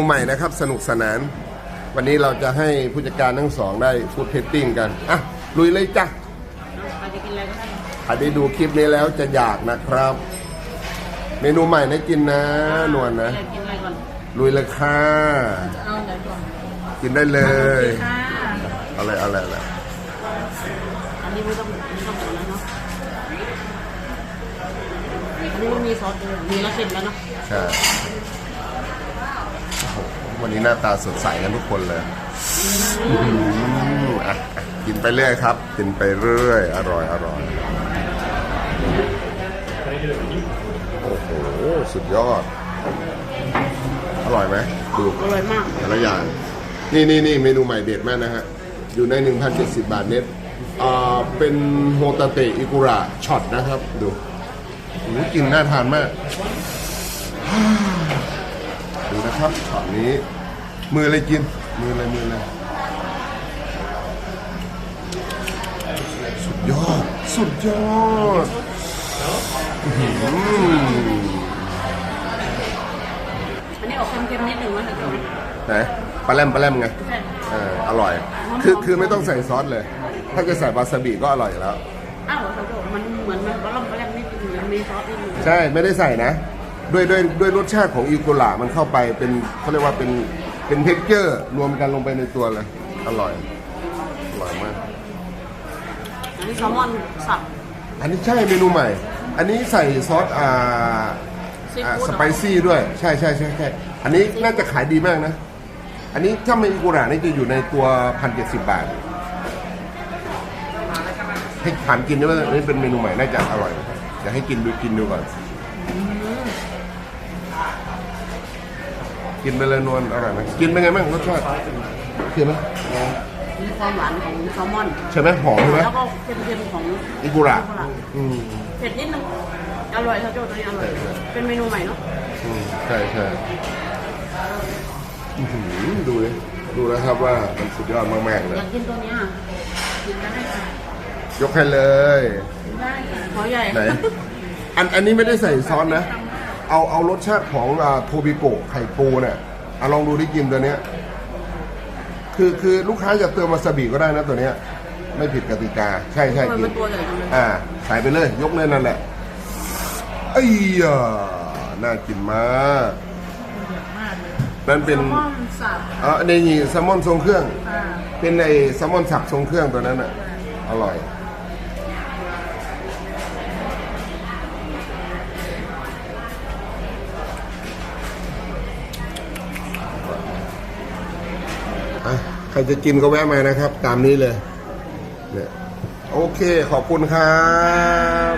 ใหม่นะครับสนุกสนาน วันนี้เราจะให้ผู้จัดการทั้งสองได้ฟูดเทสติ้งกัน อะ ลุยเลยจ้ะใครจะกินอะไรก็ได้ใครได้ดูคลิปนี้แล้วจะอยากนะครับ เมนูใหม่ได้กินนะ นวลนะอยากกินอะไรก่อนลุยเลยค่ะเอาไหนก่อนกินได้เลยค่ะอะไรอะไรอะไรอันนี้ไม่ต้องไม่ต้องหมดแล้วเนาะอันนี้ไม่มีซอสเลยมีแล้วเสร็จแล้วเนาะใช่โอ้โห วันนี้หน้าตาสดใสกันทุกคนเลยอื้อหืออะอะกินไปเรื่อยครับ กินไปเรื่อยอร่อยอร่อยโอ้โหสุดยอด อร่อยไหมดูอร่อยมากแต่ละอย่าง นี่นี่นี่เมนูใหม่เด็ดมากนะฮะ อยู่ใน 1,070 บาทเน็ตอ่าเป็นโฮตาเตะอิกุระช็อตนะครับ ดูโอ้โหกลินน่าทานมากดู นะครับช็อตนี้ มือเลยกิน มือเลยมือเลยสุดยอด สุดยอดอื้อหืออันนี้ออกเค็มๆนิดหนึ่งนะแต่ก็ไหนปลาแรมปลาแรมไงใช่เอออร่อย คือคือไม่ต้องใส่ซอสเลย ถ้าจะใส่วาซาบิก็อร่อยอยู่แล้วอ้าวเหรอครับผมมันเหมือนมันบะลมบะแลมนิดหนึงมันมีซอสนิดหนึงใช่ไม่ได้ใส่นะ ด้วยด้วยด้วยรสชาติของอิกุระมันเข้าไปเป็นเขาเรียกว่าเป็นเป็นเท็กเจอร์รวมกันลงไปในตัวเลยอร่อยอร่อยมากอันนี้แซลมอนสับอันนี้ใช่เมนูใหม่ อันนี้ใส่ซอสอ่าซีอ่าฟู้ดสไปซี่ด้วยใช่ใช่ใช่ใช่อันนี้น่าจะขายดีมากนะ อันนี้ถ้าไม่อิกุระนี่จะอยู่ในตัวพันเจ็ดสิบบาทให้ถามกินด้วยว่าอันนี้เป็นเมนูใหม่น่าจะอร่อยอยากให้กินดูกินดูก่อน กินไปเลยนวลอร่อยไหมกินเป็นไงบ้างรสชาติคือไหมมีความหวานของแซลมอน ใช่ไหมหอมใช่ไหมแล้วก็เค็มๆของอิกุระอิกุระอืมเผ็ดนิดนึงอร่อยครับโจ้ตัวนี้อร่อย เป็นเมนูใหม่เนาะอืมใช่ใช่อื้อหือดูเลยดูแล้วครับว่ามันสุดยอดมากๆเลยอยากกินตัวเนี้ยกินได้ค่ะยกให้เลยกินได้ค่ะขอใหญ่ไหนอันอันนี้ไม่ได้ใส่ซอสนะ เอาเอารสชาติของอ่าโทบิโกะไข่ปูเนี่ยเอาลองดูที่กินตัวเนี้ย คือคือลูกค้าจะเติมวาซาบิก็ได้นะตัวเนี้ย ไม่ผิดกติกา ใช่ใช่มันกิเป็นนตัวใหญ่จังเลยอ่า ใส่ไปเลย ยกเลยนั่นแหละไอ้ยาน่ากินมากนั่นเป็นแซลมอนสับเออในนี่แซลมอนทรงเครื่องอ่าเป็นไอแซลมอนสับทรงเครื่องตัวนั้นอะ อร่อย ใครจะกินก็แวะมานะครับ ตามนี้เลยเนี่ยโอเคขอบคุณครับ